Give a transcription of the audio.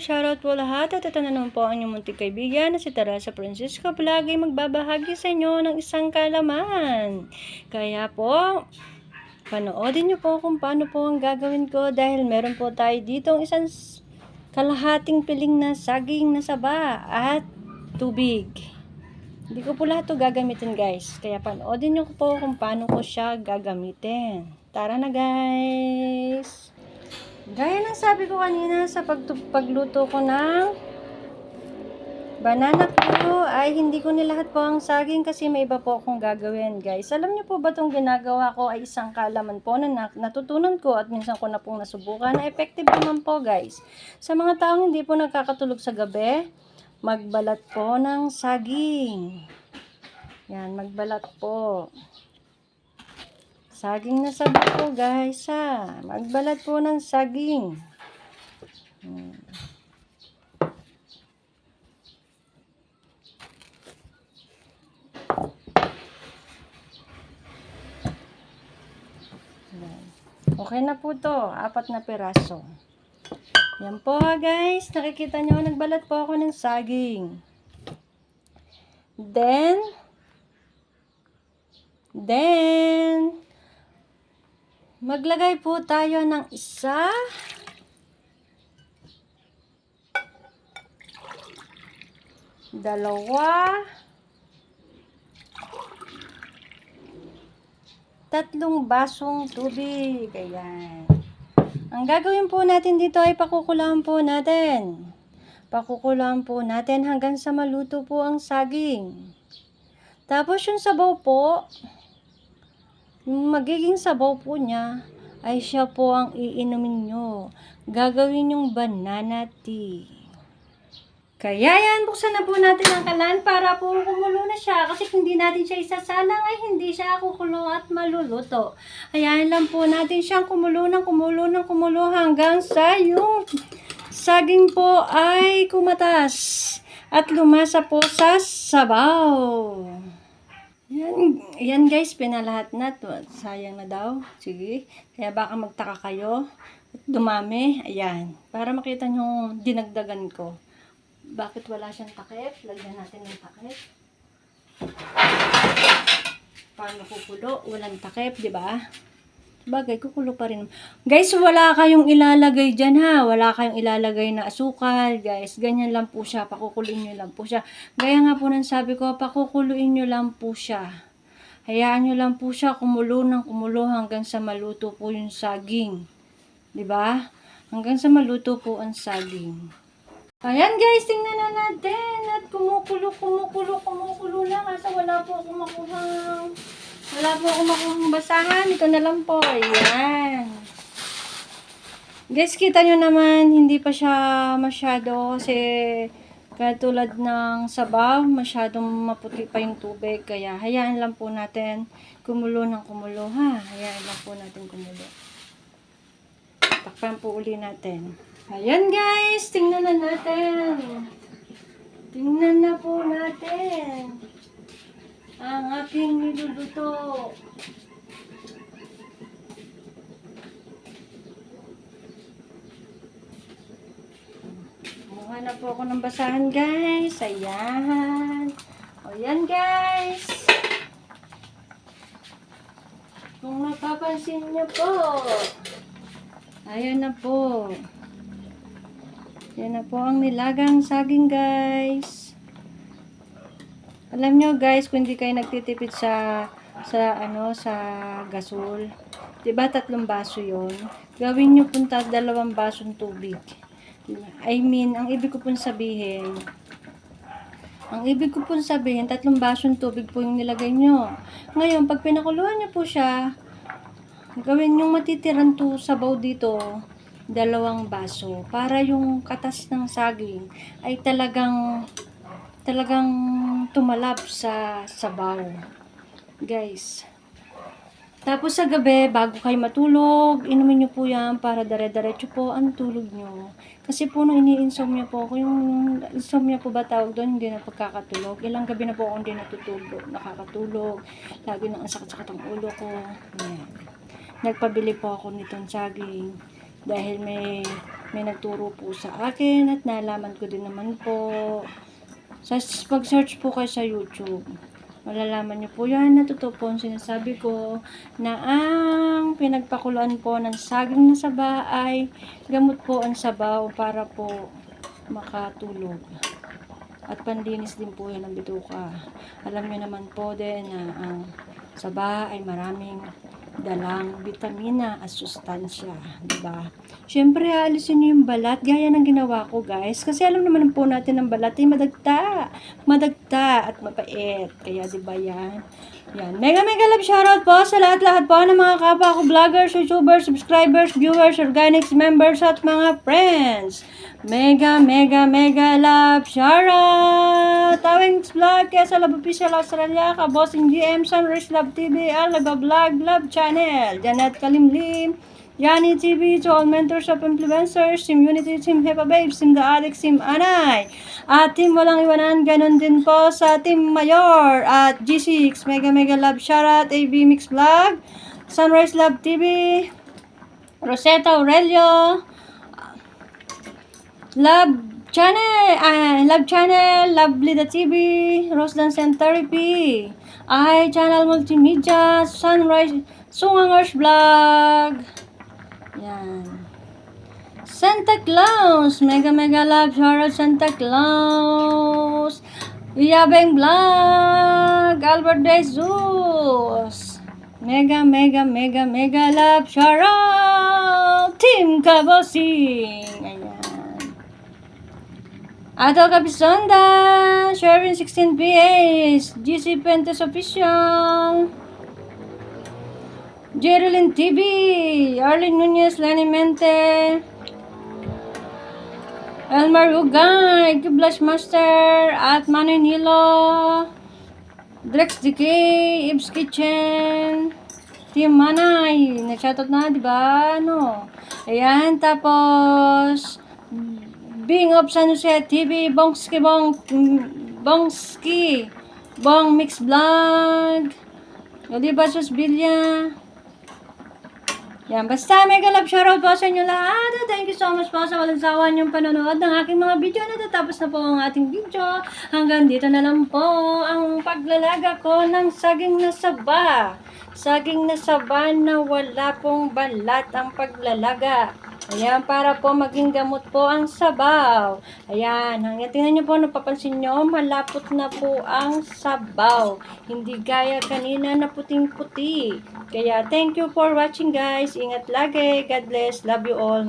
shoutout po lahat at ito na naman po ang inyong munting kaibigan na si Teresa Francisco Vlog ay magbabahagi sa inyo ng isang kalaman. Kaya po, panoodin niyo po kung paano po ang gagawin ko dahil meron po tayo dito isang kalahating piling na saging na saba at tubig. Hindi ko po lahat to gagamitin guys. Kaya panoodin niyo po kung paano ko siya gagamitin. Tara na guys! Gaya ng sabi ko kanina sa pagluto ko ng banana pulo ay hindi ko nilahat po ang saging kasi may iba po akong gagawin guys. Alam niyo po ba itong ginagawa ko ay isang kalaman po na- natutunan ko at minsan ko na pong nasubukan na effective naman po guys. Sa mga taong hindi po nagkakatulog sa gabi, magbalat po ng saging. Yan, magbalat po. Saging na sabi po guys ha. Magbalat po ng saging. Hmm. Okay na po to. Apat na piraso. Yan po ha guys. Nakikita nyo, nagbalat po ako ng saging. Then, then, Maglagay po tayo ng isa. Dalawa. Tatlong basong tubig. Ayan. Ang gagawin po natin dito ay pakukulaan po natin. Pakukulaan po natin hanggang sa maluto po ang saging. Tapos yung sabaw po, magiging sabaw po niya ay siya po ang iinumin nyo. Gagawin yung banana tea. Kaya yan, buksan na po natin ang kalan para po kumulo na siya. Kasi hindi natin siya isasalang ay hindi siya kukulo at maluluto. Ayan lang po natin siyang kumulo ng kumulo ng kumulo hanggang sa yung saging po ay kumatas at lumasa po sa sabaw. Yan, yan guys, pinalahat na to. Sayang na daw. Sige. Kaya baka magtaka kayo. At dumami. Ayan. Para makita nyo dinagdagan ko. Bakit wala siyang takip? Lagyan natin ng takip. Paano kukulo? Walang takip, di ba? Bagay, kukulo pa rin. Guys, wala kayong ilalagay dyan ha. Wala kayong ilalagay na asukal, guys. Ganyan lang po siya. Pakukuluin nyo lang po siya. Gaya nga po nang sabi ko, pakukuluin nyo lang po siya. Hayaan nyo lang po siya kumulo ng kumulo hanggang sa maluto po yung saging. ba? Hanggang sa maluto po ang saging. Ayan guys, tingnan na natin. At kumukulo, kumukulo, kumukulo na. Kasi wala po akong makuhang, wala po akong makuhang. Ito na lang po. Ayan. Guys, kita nyo naman, hindi pa siya masyado kasi katulad ng sabaw, masyadong maputi pa yung tubig. Kaya hayaan lang po natin kumulo ng kumulo ha. Hayaan lang po natin kumulo. Takpan po uli natin. Ayan guys, tingnan na natin. Tingnan na po natin. Ang aking niluluto. Kumuha na po ako ng basahan guys. Ayan. O yan guys. Kung napapansin niyo po. Ayan na po. Yan na po ang nilagang saging guys. Alam nyo guys, kung hindi kayo nagtitipid sa sa ano sa gasol, 'di ba tatlong baso 'yon? Gawin niyo punta dalawang basong tubig. I mean, ang ibig ko pong sabihin, ang ibig ko pong sabihin, tatlong basong tubig po yung nilagay nyo. Ngayon, pag pinakuluan nyo po siya, gawin yung matitirang to sabaw dito, dalawang baso. Para yung katas ng saging ay talagang, talagang tumalab sa sabaw. Guys. Tapos sa gabi, bago kayo matulog, inumin nyo po yan para dare-diretso po ang tulog nyo. Kasi po nung ini-insomnia po ako, yung insomnia po ba tawag doon, hindi na pagkakatulog. Ilang gabi na po ako hindi natutulog, nakakatulog. Lagi nang ang sakit-sakit ang ulo ko. Ayan. Nagpabili po ako nitong saging. dahil may may nagturo po sa akin at nalaman ko din naman po. Sa pag-search po kayo sa YouTube, malalaman niyo po yan na totoo po ang sinasabi ko na ang pinagpakuluan po ng saging na saba ay gamot po ang sabaw para po makatulog. At panlinis din po yan ng bituka. Alam niyo naman po din na ang saba ay maraming dalang vitamina at sustansya, di ba? Siyempre, alisin niyo yung balat, gaya ng ginawa ko, guys. Kasi alam naman po natin ang balat ay madagta. Madagta at mapait. Kaya, di ba yan? Yan. Mega, mega love shoutout po sa lahat-lahat po ng mga kapwa ko, vloggers, youtubers, subscribers, viewers, organics, members, at mga friends. Mega, mega, mega love. Shoutout! Tawings Vlog, Kesa Love Official Australia, ka Bossing GM, Sunrise Love TV, Alaba Vlog, Love Channel, Janet Kalimlim, Yani TV, to all mentors of influencers, Team Unity, Team Hepa Babes, Team The Addicts, Team Anay, at Team Walang Iwanan, ganun din po sa Team Mayor, at G6, Mega Mega Love. Shoutout, AB Mix Vlog, Sunrise Love TV, Rosetta Aurelio, Love Channel, ah, Love Channel, Lovely the TV, Rose Dance and Therapy, I Channel Multimedia, Sunrise, Sungangers Vlog, yan. Santa Claus, Mega Mega Love, Shoutout Santa Claus, Iyabeng Vlog, Albert De Jesus, Mega Mega Mega Mega Love, Shoutout, Team Kabosing. Ato Kapisonda, Sherwin 16 PS, GC Pentes Official, Jerilyn TV, Arlene Nunez, Lenny Mente, Elmar Ugay, Blush Master, at Manoy Nilo, Drex DK, Ibs Kitchen, Team Manay, na-shoutout na, di ba? Ano? Ayan, tapos, Bing of San Jose TV, Bongski Bong, Bongski, Bong Mix Vlog, Oliva Sus Villa. Yan, basta mega love shoutout po sa inyo lahat. At Thank you so much po sa walang sawa niyong panonood ng aking mga video. Natatapos na po ang ating video. Hanggang dito na lang po ang paglalaga ko ng saging na saba. Saging na saba na wala pong balat ang paglalaga. Ayan, para po maging gamot po ang sabaw. Ayan, hanggang tingnan niyo po, napapansin niyo, malapot na po ang sabaw. Hindi gaya kanina na puting-puti. Kaya, thank you for watching guys. Ingat lagi. God bless. Love you all.